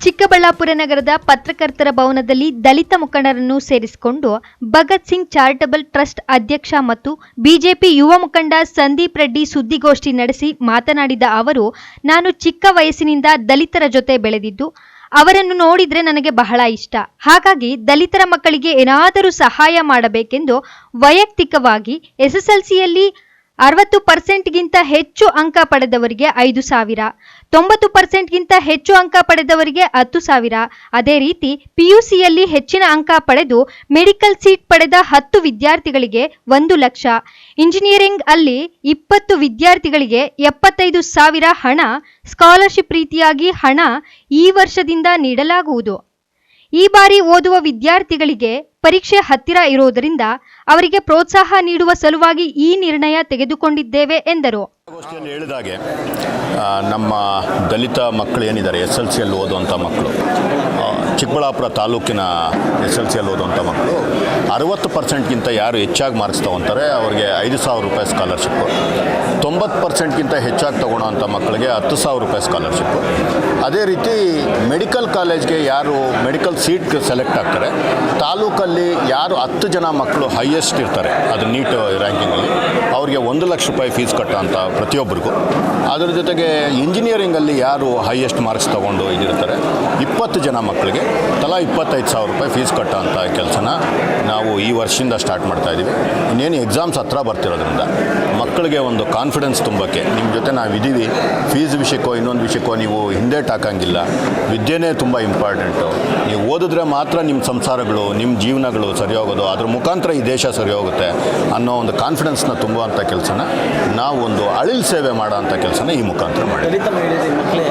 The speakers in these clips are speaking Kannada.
ಚಿಕ್ಕಬಳ್ಳಾಪುರ ನಗರದ ಪತ್ರಕರ್ತರ ಭವನದಲ್ಲಿ ದಲಿತ ಮುಖಂಡರನ್ನು ಸೇರಿಸಿಕೊಂಡು ಭಗತ್ ಸಿಂಗ್ ಚಾರಿಟಬಲ್ ಟ್ರಸ್ಟ್ ಅಧ್ಯಕ್ಷ ಮತ್ತು ಬಿಜೆಪಿ ಯುವ ಮುಖಂಡ ಸಂದೀಪ್ ರೆಡ್ಡಿ ಸುದ್ದಿಗೋಷ್ಠಿ ನಡೆಸಿ ಮಾತನಾಡಿದ ಅವರು, ನಾನು ಚಿಕ್ಕ ವಯಸ್ಸಿನಿಂದ ದಲಿತರ ಜೊತೆ ಬೆಳೆದಿದ್ದು, ಅವರನ್ನು ನೋಡಿದ್ರೆ ನನಗೆ ಬಹಳ ಇಷ್ಟ. ಹಾಗಾಗಿ ದಲಿತರ ಮಕ್ಕಳಿಗೆ ಏನಾದರೂ ಸಹಾಯ ಮಾಡಬೇಕೆಂದು ವೈಯಕ್ತಿಕವಾಗಿ ಎಸ್ಎಸ್ಎಲ್ಸಿಯಲ್ಲಿ ಅರವತ್ತು ಪರ್ಸೆಂಟ್ಗಿಂತ ಹೆಚ್ಚು ಅಂಕ ಪಡೆದವರಿಗೆ ಐದು ಸಾವಿರ, ತೊಂಬತ್ತು ಪರ್ಸೆಂಟ್ಗಿಂತ ಹೆಚ್ಚು ಅಂಕ ಪಡೆದವರಿಗೆ ಹತ್ತು ಸಾವಿರ. ಅದೇ ರೀತಿ ಪಿಯುಸಿಯಲ್ಲಿ ಹೆಚ್ಚಿನ ಅಂಕ ಪಡೆದು ಮೆಡಿಕಲ್ ಸೀಟ್ ಪಡೆದ ಹತ್ತು ವಿದ್ಯಾರ್ಥಿಗಳಿಗೆ ಒಂದು ಲಕ್ಷ. ಇಂಜಿನಿಯರಿಂಗ್ ಅಲ್ಲಿ ಇಪ್ಪತ್ತು ವಿದ್ಯಾರ್ಥಿಗಳಿಗೆ ಎಪ್ಪತ್ತೈದು ಸಾವಿರ ಹಣ, ಸ್ಕಾಲರ್ಶಿಪ್ ರೀತಿಯಾಗಿ ಹಣ ಈ ವರ್ಷದಿಂದ ನೀಡಲಾಗುವುದು. ಈ ಬಾರಿ ಓದುವ ವಿದ್ಯಾರ್ಥಿಗಳಿಗೆ ಪರೀಕ್ಷೆ ಹತ್ತಿರ ಇರುವುದರಿಂದ ಅವರಿಗೆ ಪ್ರೋತ್ಸಾಹ ನೀಡುವ ಸಲುವಾಗಿ ಈ ನಿರ್ಣಯ ತೆಗೆದುಕೊಂಡಿದ್ದೇವೆ ಎಂದರು. ಗೋಷ್ಠಿಯಲ್ಲಿ ಹೇಳಿದಾಗೆ ನಮ್ಮ ದಲಿತ ಮಕ್ಕಳು ಏನಿದ್ದಾರೆ, ಎಸ್ ಎಲ್ ಸಿಯಲ್ಲಿ ಓದುವಂಥ ಮಕ್ಕಳು ಚಿಕ್ಕಬಳ್ಳಾಪುರ ತಾಲೂಕಿನ ಎಸ್ ಎಲ್ ಸಿಯಲ್ಲಿ ಓದುವಂಥ ಮಕ್ಕಳು ಅರವತ್ತು ಪರ್ಸೆಂಟ್ಗಿಂತ ಯಾರು ಹೆಚ್ಚಾಗಿ ಮಾರ್ಕ್ಸ್ ತೊಗೊತಾರೆ, ಅವರಿಗೆ ಐದು ಸಾವಿರ ರೂಪಾಯಿ ಸ್ಕಾಲರ್ಶಿಪ್ಪು ತೊಂಬತ್ತು ಪರ್ಸೆಂಟ್ಗಿಂತ ಹೆಚ್ಚಾಗಿ ತೊಗೊಳೋಂಥ ಮಕ್ಕಳಿಗೆ ಹತ್ತು ಸಾವಿರ ರೂಪಾಯಿ ಸ್ಕಾಲರ್ಶಿಪ್ಪು ಅದೇ ರೀತಿ ಮೆಡಿಕಲ್ ಕಾಲೇಜ್ಗೆ ಯಾರು ಮೆಡಿಕಲ್ ಸೀಟ್ ಸೆಲೆಕ್ಟ್ ಆಗ್ತಾರೆ, ತಾಲೂಕಲ್ಲಿ ಯಾರು ಹತ್ತು ಜನ ಮಕ್ಕಳು ಹೈಯೆಸ್ಟ್ ಇರ್ತಾರೆ, ಅದು ನೀಟ್ ರ್ಯಾಂಕಿಂಗಲ್ಲಿ ಅವ್ರಿಗೆ ಒಂದು ಲಕ್ಷ ರೂಪಾಯಿ ಫೀಸ್ ಕಟ್ಟೋಂಥ ಪ್ರತಿಯೊಬ್ಬರಿಗೂ. ಅದರ ಜೊತೆಗೆ ಇಂಜಿನಿಯರಿಂಗಲ್ಲಿ ಯಾರು ಹೈಯೆಸ್ಟ್ ಮಾರ್ಕ್ಸ್ ತೊಗೊಂಡು ಇದಿರ್ತಾರೆ? ಇಪ್ಪತ್ತು ಜನ ಮಕ್ಕಳಿಗೆ, ತಲಾ ಇಪ್ಪತ್ತೈದು ಸಾವಿರ ರೂಪಾಯಿ ಫೀಸ್ ಕಟ್ಟೋಂಥ ಕೆಲಸನ ನಾವು ಈ ವರ್ಷದಿಂದ ಸ್ಟಾರ್ಟ್ ಮಾಡ್ತಾ ಇದ್ದೀವಿ ಇನ್ನೇನು ಎಕ್ಸಾಮ್ಸ್ ಹತ್ರ ಬರ್ತಿರೋದ್ರಿಂದ ಮಕ್ಕಳಿಗೆ ಒಂದು ಕಾನ್ಫಿಡೆನ್ಸ್ ತುಂಬಕ್ಕೆ ನಿಮ್ಮ ಜೊತೆ ನಾವು ಇದ್ದೀವಿ ಫೀಸ್ ವಿಷಯಕ್ಕೋ, ಇನ್ನೊಂದು ವಿಷಯಕ್ಕೋ ನೀವು ಹಿಂದೆ ಟಾಕಂಗಿಲ್ಲ. ವಿದ್ಯೆನೇ ತುಂಬ ಇಂಪಾರ್ಟೆಂಟು ನೀವು ಓದಿದ್ರೆ ಮಾತ್ರ ನಿಮ್ಮ ಸಂಸಾರಗಳು ನಿಮ್ಮ ಜೀವನಗಳು ಸರಿ ಹೋಗೋದು ಅದ್ರ ಮುಖಾಂತರ ಈ ದೇಶ ಸರಿ ಹೋಗುತ್ತೆ ಅನ್ನೋ ಒಂದು ಕಾನ್ಫಿಡೆನ್ಸ್ನ ತುಂಬುವಂಥ ಕೆಲಸನ ನಾವು ಒಂದು ಅಳಿಲ್ ಸೇವೆ ಮಾಡೋಂಥ ಕೆಲಸನ ಈ ಮುಖಾಂತರ ಮಾಡಿ ದಲಿತ ಮಕ್ಕಳೇ.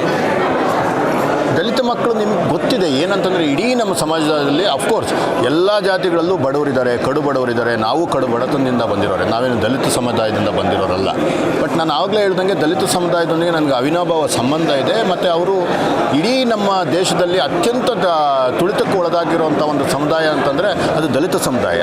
ದಲಿತ ಮಕ್ಕಳು ನಿಮ್ಗೆ ಗೊತ್ತಿದೆ ಏನಂತಂದರೆ ಇಡೀ ನಮ್ಮ ಸಮಾಜದಲ್ಲಿ ಅಫ್ಕೋರ್ಸ್ ಎಲ್ಲ ಜಾತಿಗಳಲ್ಲೂ ಬಡವರಿದ್ದಾರೆ, ಕಡು ಬಡವರಿದ್ದಾರೆ. ನಾವು ಕಡು ಬಡತನದಿಂದ ಬಂದಿರೋರೆ. ನಾವೇನು ದಲಿತ ಸಮುದಾಯದಿಂದ ಬಂದಿರೋರಲ್ಲ. ಬಟ್ ನಾನು ಆವಾಗಲೇ ಹೇಳ್ದಂಗೆ ದಲಿತ ಸಮುದಾಯದೊಂದಿಗೆ ನನಗೆ ಅವಿನಾಭಾವ ಸಂಬಂಧ ಇದೆ. ಮತ್ತು ಅವರು ಇಡೀ ನಮ್ಮ ದೇಶದಲ್ಲಿ ಅತ್ಯಂತ ತುಳಿತಕ್ಕೆ ಒಳಗಾಗಿರುವಂಥ ಒಂದು ಸಮುದಾಯ ಅಂತಂದರೆ ಅದು ದಲಿತ ಸಮುದಾಯ.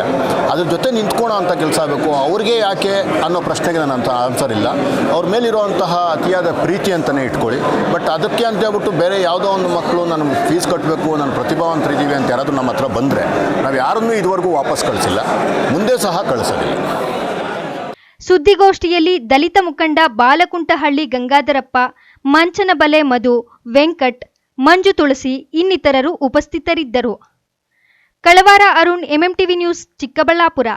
ಅದ್ರ ಜೊತೆ ನಿಂತ್ಕೊಳ್ಳೋ ಅಂಥ ಕೆಲಸ ಆಗಬೇಕು. ಅವ್ರಿಗೆ ಯಾಕೆ ಅನ್ನೋ ಪ್ರಶ್ನೆಗೆ ನನ್ನ ಆನ್ಸರ್ ಇಲ್ಲ. ಅವ್ರ ಮೇಲಿರುವಂತಹ ಅತಿಯಾದ ಪ್ರೀತಿ ಅಂತಲೇ ಇಟ್ಕೊಳ್ಳಿ. ಬಟ್ ಅದಕ್ಕೆ ಅಂತ ಹೇಳ್ಬಿಟ್ಟು ಬೇರೆ ಯಾವುದೋ ಒಂದು ಮಕ್ಕಳು ನಾನು ಫೀಸ್ ಕಟ್ಟಬೇಕು ನಾನು ಪ್ರತಿಭಾವಂತರಿದ್ದೀವಿ ಅಂತ ಯಾರಾದರೂ ನಮ್ಮ ಹತ್ರ ಬಂದರೆ ನಾವು ಯಾರನ್ನೂ ಇದುವರೆಗೂ ವಾಪಸ್ ಕಳಿಸಿಲ್ಲ. ಮುಂದೆ ಸಹ ಕಳಿಸೋದಿಲ್ಲ. ಸುದ್ದಿಗೋಷ್ಠಿಯಲ್ಲಿ ದಲಿತ ಮುಖಂಡ ಬಾಲಕುಂಟಹಳ್ಳಿ ಗಂಗಾಧರಪ್ಪ ಮಂಚನಬಲೆ ಮಧು, ವೆಂಕಟ್, ಮಂಜು ತುಳಸಿ ಇನ್ನಿತರರು ಉಪಸ್ಥಿತರಿದ್ದರು. Kalavara Arun MMTV news Chikkaballapur.